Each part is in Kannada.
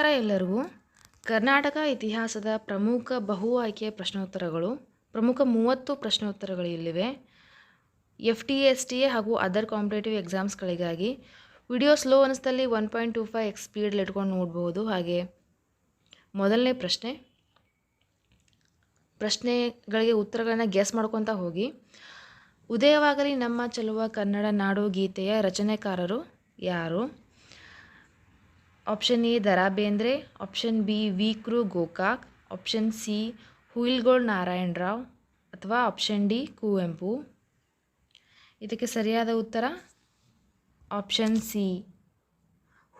ನಮಸ್ಕಾರ ಎಲ್ಲರಿಗೂ. ಕರ್ನಾಟಕ ಇತಿಹಾಸದ ಪ್ರಮುಖ ಬಹು ಆಯ್ಕೆಯ ಪ್ರಶ್ನೋತ್ತರಗಳು, ಪ್ರಮುಖ ಮೂವತ್ತು ಪ್ರಶ್ನೋತ್ತರಗಳು ಇಲ್ಲಿವೆ. F T S T A ಹಾಗೂ ಅದರ್ ಕಾಂಪಿಟೇಟಿವ್ ಎಕ್ಸಾಮ್ಸ್ಗಳಿಗಾಗಿ video slow ಅನಿಸ್ತಲ್ಲಿ one point two five x ಸ್ಪೀಡಲ್ಲಿ ಇಟ್ಕೊಂಡು ನೋಡ್ಬೋದು. ಹಾಗೆ ಮೊದಲನೇ ಪ್ರಶ್ನೆ. ಪ್ರಶ್ನೆಗಳಿಗೆ ಉತ್ತರಗಳನ್ನು ಗೆಸ್ ಮಾಡ್ಕೊತಾ ಹೋಗಿ. ಉದಯವಾಗಲಿ ನಮ್ಮ ಚೆಲುವ ಕನ್ನಡ ನಾಡು ಗೀತೆಯ ರಚನೆಕಾರರು ಯಾರು? Option A Dara Bendre option B V Kru Gokak option C Huilgol Narayan Rao ಅಥವಾ ಆಪ್ಷನ್ ಡಿ ಕುವೆಂಪು ಇದಕ್ಕೆ ಸರಿಯಾದ ಉತ್ತರ ಆಪ್ಷನ್ ಸಿ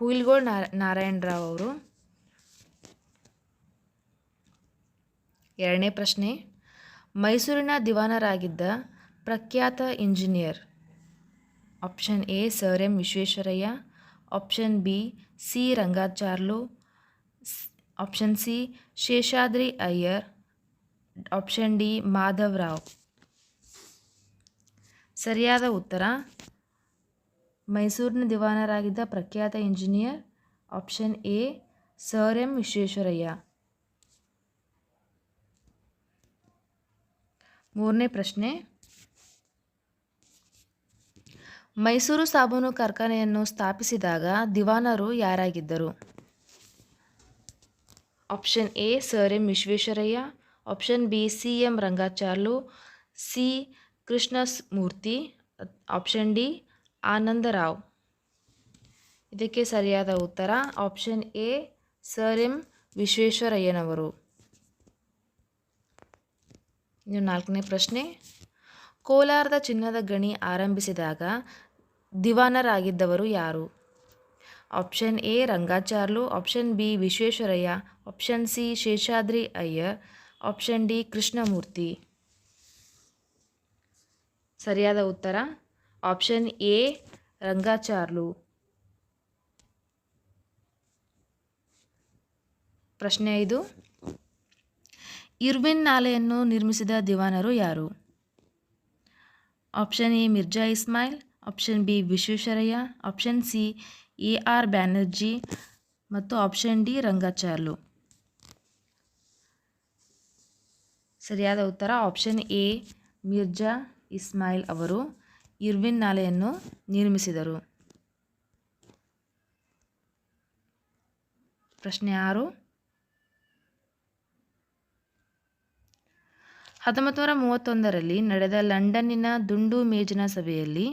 ಹುಯಿಲ್ಗೋಳ್ ನಾರಾಯಣ್ ರಾವ್ ಅವರು ಎರಡನೇ ಪ್ರಶ್ನೆ ಮೈಸೂರಿನ ದಿವಾನರಾಗಿದ್ದ ಪ್ರಖ್ಯಾತ engineer option A sir M Visvesvaraya option B C Rangacharlu option C Seshadri Iyer option D Madhav Rao ಸರಿಯಾದ ಉತ್ತರ. ಮೈಸೂರಿನ ದಿವಾನರಾಗಿದ್ದ ಪ್ರಖ್ಯಾತ engineer. Option A sir M Visvesvaraya. ಮೂರನೇ ಪ್ರಶ್ನೆ. ಮೈಸೂರು ಸಾಬೂನು ಕಾರ್ಖಾನೆಯನ್ನು ಸ್ಥಾಪಿಸಿದಾಗ ದಿವಾನರು ಯಾರಾಗಿದ್ದರು? Option A, sir M Visvesvaraya. Option B, C M Rangacharlu C Krishna Murthy option D, Anandarao. ಇದಕ್ಕೆ ಸರಿಯಾದ ಉತ್ತರ. ಆಪ್ಷನ್ ಎ, ಸರ್ ಎಂ ವಿಶ್ವೇಶ್ವರಯ್ಯನವರು. ಇನ್ನು ನಾಲ್ಕನೇ ಪ್ರಶ್ನೆ. ಕೋಲಾರದ ಚಿನ್ನದ ಗಣಿ ಆರಂಭಿಸಿದಾಗ ದಿವಾನರಾಗಿದ್ದವರು ಯಾರು? Option A, Rangacharlu. Option B, Visvesvaraya. Option C, Seshadri Iyer option D, Krishnamurthy. ಸರಿಯಾದ ಉತ್ತರ? Option A, Rangacharlu. ಪ್ರಶ್ನೆ ಐದು. ಇರ್ವಿನ್ ನಾಲೆಯನ್ನು ನಿರ್ಮಿಸಿದ ದಿವಾನರು ಯಾರು? Option A, Mirza Ismail. Option B Visvesvaraya option C A R Banerjee ಮತ್ತು ಆಪ್ಷನ್ ಡಿ ರಂಗಾಚಾರ್ಲು ಸರಿಯಾದ ಉತ್ತರ ಆಪ್ಷನ್ ಎ ಮಿರ್ಜಾ ಇಸ್ಮಾಯಿಲ್ ಅವರು ಇರ್ವಿನ್ ನಾಲೆಯನ್ನು ನಿರ್ಮಿಸಿದರು. ಪ್ರಶ್ನೆ ಆರು. ಹತ್ತೊಂಬತ್ತು ನೂರ ಮೂವತ್ತೊಂದರಲ್ಲಿ ನಡೆದ ಲಂಡನ್ನಿನ ದುಂಡು ಮೇಜಿನ ಸಭೆಯಲ್ಲಿ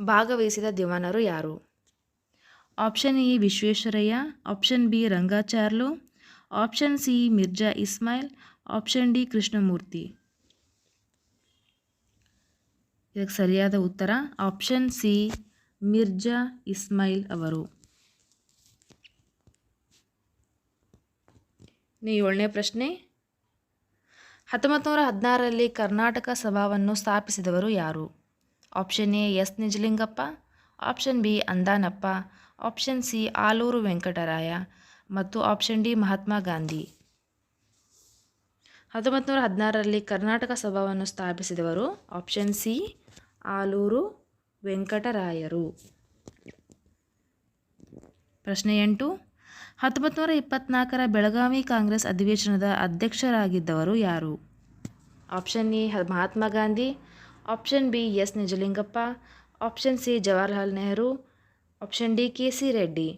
ಭಾಗವಹಿಸಿದ ದಿವಾನರು ಯಾರು? Option E Visvesvaraya, option B Rangacharlu option C Mirza Ismail, option D Krishnamurthy. ಇದಕ್ಕೆ ಸರಿಯಾದ ಉತ್ತರ ಆಪ್ಷನ್ ಸಿ ಮಿರ್ಜಾ ಇಸ್ಮಾಯಿಲ್ ಅವರು. ಏಳನೇ ಪ್ರಶ್ನೆ. ಹತ್ತೊಂಬತ್ತು ನೂರ ಹದಿನಾರರಲ್ಲಿ ಕರ್ನಾಟಕ ಸಭಾವನ್ನು ಸ್ಥಾಪಿಸಿದವರು ಯಾರು? Option A S Nijalingappa option B Andanappa option C Aluru Venkataraya ಮತ್ತು ಆಪ್ಷನ್ ಡಿ ಮಹಾತ್ಮ ಗಾಂಧಿ ಹತ್ತೊಂಬತ್ತು ನೂರ ಹದಿನಾರರಲ್ಲಿ ಕರ್ನಾಟಕ ಸಭಾವನ್ನು ಸ್ಥಾಪಿಸಿದವರು ಆಪ್ಷನ್ ಸಿ ಆಲೂರು ವೆಂಕಟರಾಯರು ಪ್ರಶ್ನೆ ಎಂಟು ಹತ್ತೊಂಬತ್ತು ನೂರ ಇಪ್ಪತ್ನಾಲ್ಕರ ಬೆಳಗಾವಿ ಕಾಂಗ್ರೆಸ್ ಅಧಿವೇಶನದ ಅಧ್ಯಕ್ಷರಾಗಿದ್ದವರು ಯಾರು? Option A Mahatma Gandhi option B S Nijalingappa option C Jawaharlal Nehru option D K C Reddy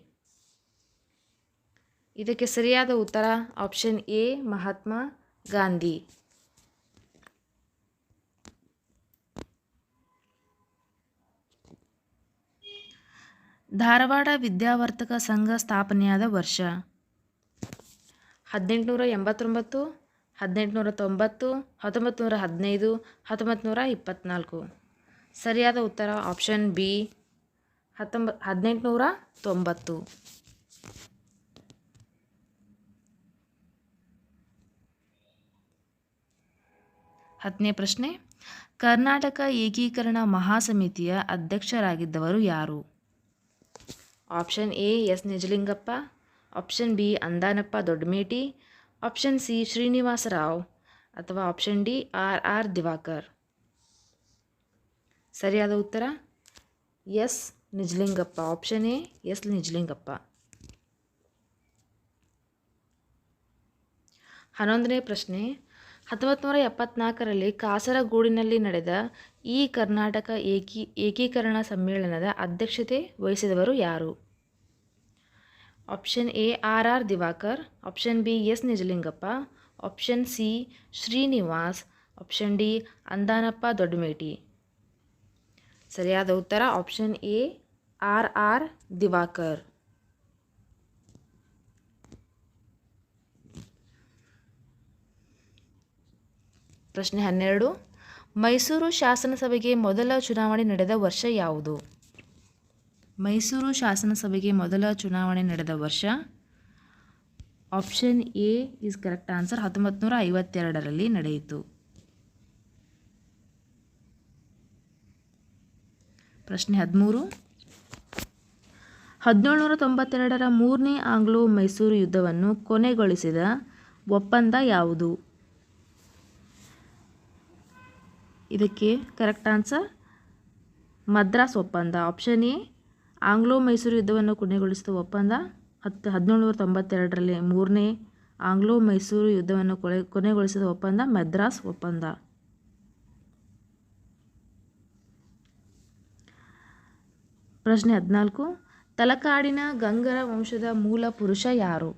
ಇದಕ್ಕೆ ಸರಿಯಾದ ಉತ್ತರ ಆಪ್ಷನ್ ಎ ಮಹಾತ್ಮ ಗಾಂಧಿ ಧಾರವಾಡ ವಿದ್ಯಾವರ್ತಕ ಸಂಘ ಸ್ಥಾಪನೆಯಾದ ವರ್ಷ. ಹದಿನೆಂಟುನೂರ ಎಂಬತ್ತೊಂಬತ್ತು. ಹದಿನೆಂಟುನೂರ ತೊಂಬತ್ತು ಹತ್ತೊಂಬತ್ತು ನೂರ ಹದಿನೈದು ಹತ್ತೊಂಬತ್ತು ನೂರ ಇಪ್ಪತ್ತ್ನಾಲ್ಕು ಸರಿಯಾದ ಉತ್ತರ ಆಪ್ಷನ್ ಬಿ, ಹತ್ತೊಂಬ ಹದಿನೆಂಟುನೂರ ತೊಂಬತ್ತು ಹತ್ತನೇ ಪ್ರಶ್ನೆ, ಕರ್ನಾಟಕ ಏಕೀಕರಣ ಮಹಾಸಮಿತಿಯ ಅಧ್ಯಕ್ಷರಾಗಿದ್ದವರು ಯಾರು? Option A, S. Nijalingappa. Option B, Andanappa Doddameti. Option C Srinivasa Rao ಅಥವಾ option D R R Diwakar ಸರಿಯಾದ ಉತ್ತರ S Nijalingappa option A S Nijalingappa ಹನ್ನೊಂದನೇ ಪ್ರಶ್ನೆ. ಹತ್ತೊಂಬತ್ತು ನೂರ ಎಪ್ಪತ್ನಾಲ್ಕರಲ್ಲಿ ಕಾಸರಗೋಡಿನಲ್ಲಿ ನಡೆದ ಈ ಕರ್ನಾಟಕ ಏಕೀ ಏಕೀಕರಣ ಸಮ್ಮೇಳನದ ಅಧ್ಯಕ್ಷತೆ ವಹಿಸಿದವರು ಯಾರು? Option A R R Diwakar option B S Nijalingappa option C Srinivas option D Andanappa Doddameti ಸರಿಯಾದ ಉತ್ತರ option A R R Diwakar ಪ್ರಶ್ನೆ ಹನ್ನೆರಡು. ಮೈಸೂರು ಶಾಸನಸಭೆಗೆ ಮೊದಲ ಚುನಾವಣೆ ನಡೆದ ವರ್ಷ ಯಾವುದು? ಮೈಸೂರು ಶಾಸನಸಭೆಗೆ ಮೊದಲ ಚುನಾವಣೆ ನಡೆದ ವರ್ಷ? Option A is correct answer ಹತ್ತೊಂಬತ್ತು ನೂರ ಐವತ್ತೆರಡರಲ್ಲಿ ನಡೆಯಿತು. ಪ್ರಶ್ನೆ ಹದಿಮೂರು. ಹದಿನೇಳುನೂರ ತೊಂಬತ್ತೆರಡರ ಮೂರನೇ ಆಂಗ್ಲೋ ಮೈಸೂರು ಯುದ್ಧವನ್ನು ಕೊನೆಗೊಳಿಸಿದ ಒಪ್ಪಂದ ಯಾವುದು? ಇದಕ್ಕೆ ಕರೆಕ್ಟ್ ಆನ್ಸರ್ ಮದ್ರಾಸ್ ಒಪ್ಪಂದ. ಆಪ್ಷನ್ ಎ ಆಂಗ್ಲೋ ಮೈಸೂರು ಯುದ್ಧವನ್ನು ಕೊನೆಗೊಳಿಸಿದ ಒಪ್ಪಂದ ಹತ್ತು ಹದಿನೇಳುನೂರ ತೊಂಬತ್ತೆರಡರಲ್ಲಿ ಮೂರನೇ ಆಂಗ್ಲೋ ಮೈಸೂರು ಯುದ್ಧವನ್ನು ಕೊನೆ ಕೊನೆಗೊಳಿಸಿದ ಒಪ್ಪಂದ ಮದ್ರಾಸ್ ಒಪ್ಪಂದ. ಪ್ರಶ್ನೆ ಹದಿನಾಲ್ಕು, ತಲಕಾಡಿನ ಗಂಗರ ವಂಶದ ಮೂಲ ಪುರುಷ ಯಾರು?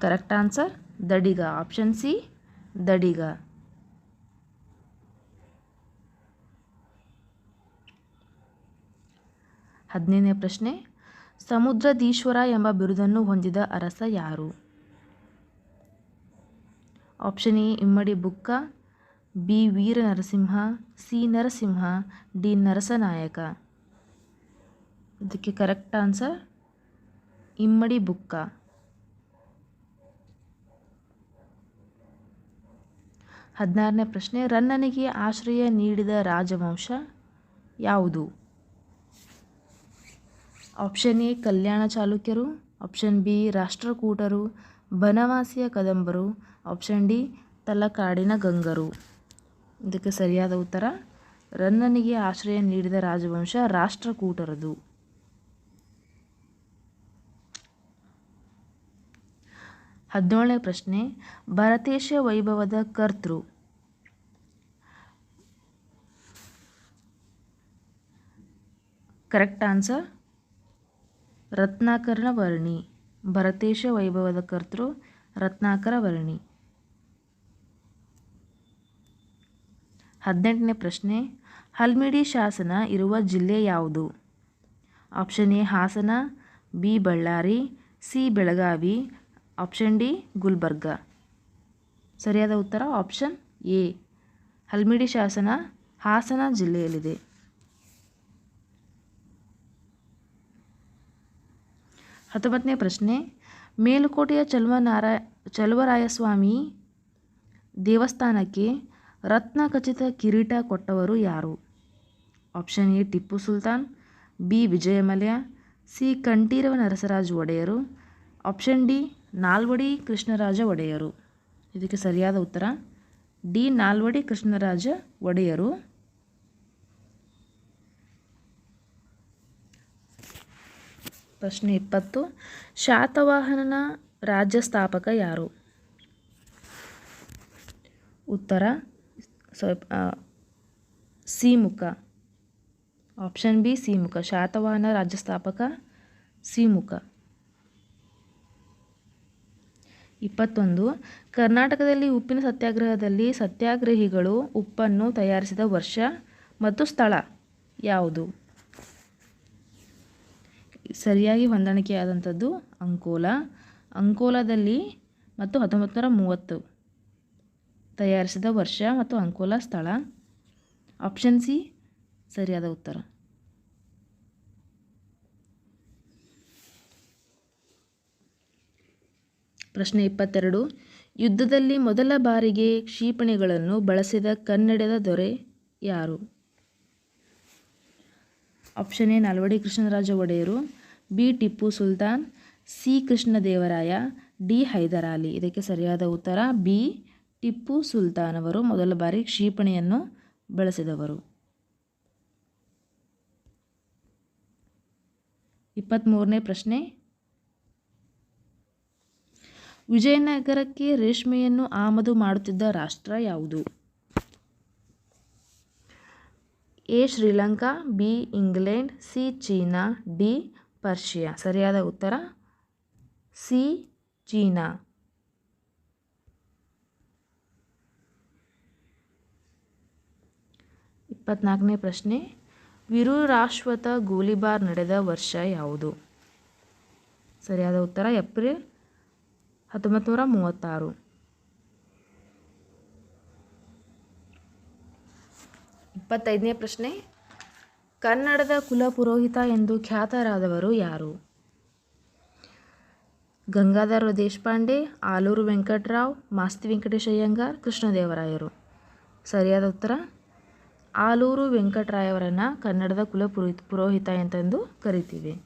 Correct answer, Dadiga. Option C, Dadiga. ಹದಿನೈದನೇ ಪ್ರಶ್ನೆ ಸಮುದ್ರದೀಶ್ವರ ಎಂಬ ಬಿರುದನ್ನು ಹೊಂದಿದ ಅರಸ ಯಾರು? Option A, Immadi Bukka, B Veera Narasimha C, Narasimha, D, Narasanayaka. ಇದಕ್ಕೆ ಕರೆಕ್ಟ್ ಆನ್ಸರ್, ಇಮ್ಮಡಿ ಬುಕ್ಕ. ಹದಿನಾರನೇ ಪ್ರಶ್ನೆ, ರನ್ನನಿಗೆ ಆಶ್ರಯ ನೀಡಿದ ರಾಜವಂಶ ಯಾವುದು? ಆಪ್ಷನ್ ಎ ಕಲ್ಯಾಣ ಚಾಲುಕ್ಯರು ಆಪ್ಷನ್ ಬಿ ರಾಷ್ಟ್ರಕೂಟರು ಬನವಾಸಿಯ ಕದಂಬರು ಆಪ್ಷನ್ ಡಿ ತಲಕಾಡಿನ ಗಂಗರು ಇದಕ್ಕೆ ಸರಿಯಾದ ಉತ್ತರ, ರನ್ನನಿಗೆ ಆಶ್ರಯ ನೀಡಿದ ರಾಜವಂಶ ರಾಷ್ಟ್ರಕೂಟರದು. ಹದಿನೇಳನೇ ಪ್ರಶ್ನೆ ಭರತೇಶ ವೈಭವದ ಕರ್ತೃ. ಕರೆಕ್ಟ್ ಆನ್ಸರ್ ರತ್ನಾಕರನ ವರ್ಣಿ. ಭರತೇಶ ವೈಭವದ ಕರ್ತೃ ರತ್ನಾಕರ ವರ್ಣಿ. ಹದಿನೆಂಟನೇ ಪ್ರಶ್ನೆ. ಹಲ್ಮಿಡಿ ಶಾಸನ ಇರುವ ಜಿಲ್ಲೆ ಯಾವುದು? Option A Hassan, B Ballari, C Belagavi, option D Gulbarga. ಸರಿಯಾದ ಉತ್ತರ ಆಪ್ಷನ್ ಎ. ಹಲ್ಮಿಡಿ ಶಾಸನ ಹಾಸನ ಜಿಲ್ಲೆಯಲ್ಲಿದೆ. ಹತ್ತೊಂಬತ್ತನೇ ಪ್ರಶ್ನೆ, ಮೇಲುಕೋಟೆಯ ಚಲುವನಾರಾಯ ಚಲುವರಾಯಸ್ವಾಮಿ ದೇವಸ್ಥಾನಕ್ಕೆ ರತ್ನ ಖಚಿತ ಕಿರೀಟ ಕೊಟ್ಟವರು ಯಾರು? Option A, Tipu Sultan, B, Vijay Mallya, C, Kanthirava Narasaraja Wodeyar, option D, Nalvadi Krishnaraja ಒಡೆಯರು. ಇದಕ್ಕೆ ಸರಿಯಾದ ಉತ್ತರ, ಡಿ, ನಾಲ್ವಡಿ ಕೃಷ್ಣರಾಜ ಒಡೆಯರು. ಪ್ರಶ್ನೆ ಇಪ್ಪತ್ತು. ಶಾತವಾಹನನ ರಾಜ್ಯ ಸ್ಥಾಪಕ ಯಾರು? ಉತ್ತರ ಸೀಮುಖ ಆಪ್ಷನ್ ಬಿ ಸೀಮುಖ ಶಾತವಾಹನ ರಾಜ್ಯ ಸ್ಥಾಪಕ ಸೀಮುಖ ಇಪ್ಪತ್ತೊಂದು. ಕರ್ನಾಟಕದಲ್ಲಿ ಉಪ್ಪಿನ ಸತ್ಯಾಗ್ರಹದಲ್ಲಿ ಸತ್ಯಾಗ್ರಹಿಗಳು ಉಪ್ಪನ್ನು ತಯಾರಿಸಿದ ವರ್ಷ ಮತ್ತು ಸ್ಥಳ ಯಾವುದು? ಸರಿಯಾಗಿ ಹೊಂದಾಣಿಕೆಯಾದಂಥದ್ದು ಅಂಕೋಲ. ಅಂಕೋಲದಲ್ಲಿ ಮತ್ತು ಹತ್ತೊಂಬತ್ತು ನೂರ ಮೂವತ್ತು ತಯಾರಿಸಿದ ವರ್ಷ ಮತ್ತು ಅಂಕೋಲ ಸ್ಥಳ. ಆಪ್ಷನ್ ಸಿ, ಸರಿಯಾದ ಉತ್ತರ. ಪ್ರಶ್ನೆ ಇಪ್ಪತ್ತೆರಡು. ಯುದ್ಧದಲ್ಲಿ ಮೊದಲ ಬಾರಿಗೆ ಕ್ಷಿಪಣಿಗಳನ್ನು ಬಳಸಿದ ಕನ್ನಡದ ದೊರೆ ಯಾರು? Option A, Nalvadi Krishnaraja Wodeyar. B Tipu Sultan, C Krishnadevaraya, D Hyder Ali. ಇದಕ್ಕೆ ಸರಿಯಾದ ಉತ್ತರ, ಬಿ ಟಿಪ್ಪು ಸುಲ್ತಾನ್ ಅವರು ಮೊದಲ ಬಾರಿ ಕ್ಷಿಪಣಿಯನ್ನು ಬಳಸಿದವರು. ಇಪ್ಪತ್ತ್ಮೂರನೇ ಪ್ರಶ್ನೆ. ವಿಜಯನಗರಕ್ಕೆ ರೇಷ್ಮೆಯನ್ನು ಆಮದು ಮಾಡುತ್ತಿದ್ದ ರಾಷ್ಟ್ರ ಯಾವುದು? A Sri Lanka, B England, C China, D Persia. ಸರಿಯಾದ ಉತ್ತರ? C, China. ಇಪ್ಪತ್ನಾಲ್ಕನೇ ಪ್ರಶ್ನೆ. ವಿರುರಾಶ್ವತ ಗೋಲಿಬಾರ್ ನಡೆದ ವರ್ಷ ಯಾವುದು? ಸರಿಯಾದ ಉತ್ತರ, ಏಪ್ರಿಲ್ ಹತ್ತೊಂಬತ್ತು ನೂರ ಮೂವತ್ತಾರು. ಇಪ್ಪತ್ತೈದನೇ ಪ್ರಶ್ನೆ. ಕನ್ನಡದ ಕುಲಪುರೋಹಿತ ಎಂದು ಖ್ಯಾತರಾದವರು ಯಾರು? ಗಂಗಾಧರ ದೇಶಪಾಂಡೆ, ಆಲೂರು ವೆಂಕಟರಾವ್, ಮಾಸ್ತಿ ವೆಂಕಟೇಶ ಅಯ್ಯಂಗಾರ್ ಕೃಷ್ಣದೇವರಾಯರು. ಸರಿಯಾದ ಉತ್ತರ? ಆಲೂರು ವೆಂಕಟರಾಯವರನ್ನು ಕನ್ನಡದ ಕುಲ ಪುರೋಹಿತ ಎಂತೆಂದು ಕರಿತೀವಿ.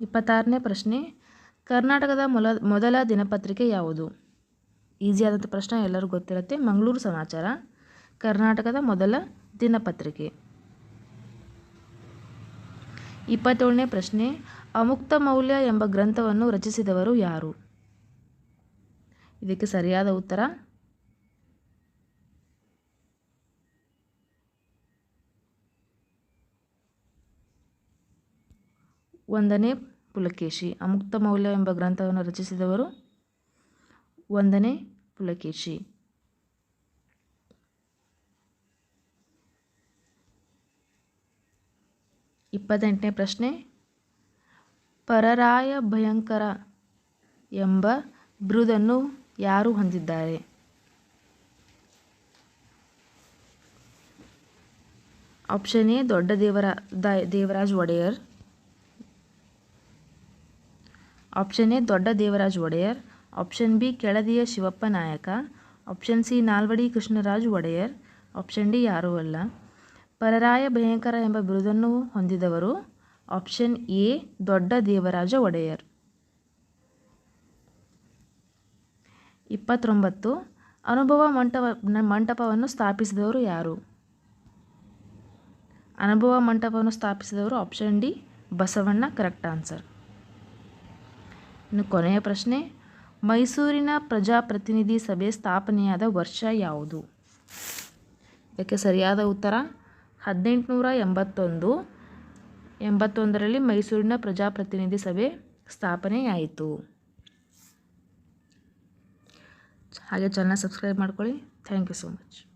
ಇಪ್ಪತ್ತಾರನೇ ಪ್ರಶ್ನೆ. ಕರ್ನಾಟಕದ ಮೊಲ, ಮೊದಲ ದಿನಪತ್ರಿಕೆ ಯಾವುದು? ಈಸಿಯಾದಂಥ ಪ್ರಶ್ನೆ ಎಲ್ಲರಿಗೂ ಗೊತ್ತಿರುತ್ತೆ. ಮಂಗಳೂರು ಸಮಾಚಾರ. ಕರ್ನಾಟಕದ ಮೊದಲ ದಿನಪತ್ರಿಕೆ ಇಪ್ಪತ್ತೇಳನೇ ಪ್ರಶ್ನೆ, ಅಮುಕ್ತ ಮೌಲ್ಯ ಎಂಬ ಗ್ರಂಥವನ್ನು ರಚಿಸಿದವರು ಯಾರು? ಇದಕ್ಕೆ ಸರಿಯಾದ ಉತ್ತರ, ಒಂದನೇ ಪುಲಕೇಶಿ. ಅಮುಕ್ತ ಮೌಲ್ಯ ಎಂಬ ಗ್ರಂಥವನ್ನು ರಚಿಸಿದವರು ಒಂದನೇ ಪುಲಕೇಶಿ. ಇಪ್ಪತ್ತೆಂಟನೇ ಪ್ರಶ್ನೆ. ಪರರಾಯ ಭಯಂಕರ ಎಂಬ ಬಿರುದನ್ನು ಯಾರು ಹೊಂದಿದ್ದಾರೆ? ಆಪ್ಷನ್ ಎ, ದೊಡ್ಡ ದೇವರ Devaraj Wodeyar. Option A, Dodda Devaraj Wodeyar. Option B, ಕೆಳದಿಯ Shivappa Nayaka. Option C, Nalvadi Krishnaraj Wodeyar. Option D, ಯಾರೂ ಅಲ್ಲ. ಪರರಾಯ ಭಯಂಕರ ಎಂಬ ಬಿರುದನ್ನು ಹೊಂದಿದವರು ಆಪ್ಷನ್ ಎ, ದೊಡ್ಡ ದೇವರಾಜ ಒಡೆಯರ್. ಇಪ್ಪತ್ತೊಂಬತ್ತು, ಅನುಭವ ಮಂಟಪ, ಮಂಟಪವನ್ನು ಸ್ಥಾಪಿಸಿದವರು ಯಾರು? ಅನುಭವ ಮಂಟಪವನ್ನು ಸ್ಥಾಪಿಸಿದವರು option D, Basavanna, correct answer. ಇನ್ನು ಕೊನೆಯ ಪ್ರಶ್ನೆ, ಮೈಸೂರಿನ ಪ್ರಜಾಪ್ರತಿನಿಧಿ ಸಭೆ ಸ್ಥಾಪನೆಯಾದ ವರ್ಷ ಯಾವುದು? ಇದಕ್ಕೆ ಸರಿಯಾದ ಉತ್ತರ ಹದಿನೆಂಟುನೂರ ಎಂಬತ್ತೊಂದು, ಎಂಬತ್ತೊಂದರಲ್ಲಿ ಮೈಸೂರಿನ ಪ್ರಜಾಪ್ರತಿನಿಧಿ ಸಭೆ ಸ್ಥಾಪನೆಯಾಯಿತು. ಹಾಗೆ ಚಾನಲ್ ಸಬ್ಸ್ಕ್ರೈಬ್ ಮಾಡ್ಕೊಳ್ಳಿ. Thank you so much